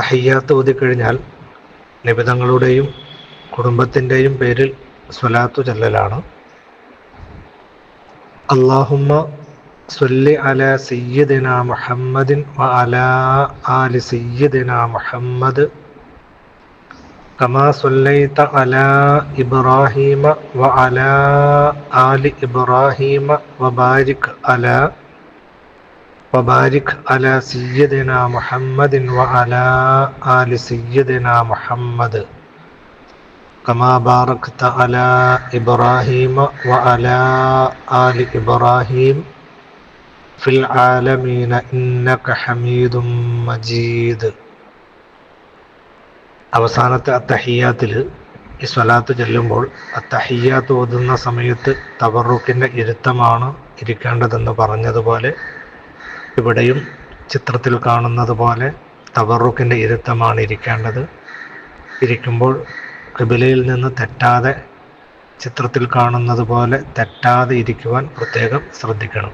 അത്തഹയ്യാത്ത് ഓതിക്കഴിഞ്ഞാൽ നിബിതങ്ങളുടെയും കുടുംബത്തിന്റെയും പേരിൽ സ്വലാത്തു ചൊല്ലലാണ്. അള്ളാഹുമ്മ സൊല്ലി അല സയ്യദിന മുഹമ്മദിൻ വ അല ആലി സയ്യദിന മുഹമ്മദ്. കമാ സൊല്ലൈത്ത അല ഇബ്രാഹീമ വ അല ആലി ഇബ്രാഹീമ വബാരിക് അല وبارك على سيدنا محمد وعلى آل سيدنا محمد كما باركت على إبراهيم وعلى آل إبراهيم في العالمين إنك حميد مجيد അവസാനത്തെ അത്തഹിയാത്തിൽ ഈ സ്വലാത്ത് ചെല്ലുമ്പോൾ അത്തഹിയാത്ത് ഓതുന്ന സമയത്ത് തവറുക്കിൻ്റെ ഇരുത്തമാണ് ഇരിക്കേണ്ടതെന്ന് പറഞ്ഞതുപോലെ ഇവിടെയും ചിത്രത്തിൽ കാണുന്നത് പോലെ തവറുക്കിന്റെ ഇരുത്തമാണ് ഇരിക്കേണ്ടത്. ഇരിക്കുമ്പോൾ കിബിലയിൽ നിന്ന് തെറ്റാതെ ചിത്രത്തിൽ കാണുന്നത് പോലെ തെറ്റാതെ ഇരിക്കുവാൻ പ്രത്യേകം ശ്രദ്ധിക്കണം.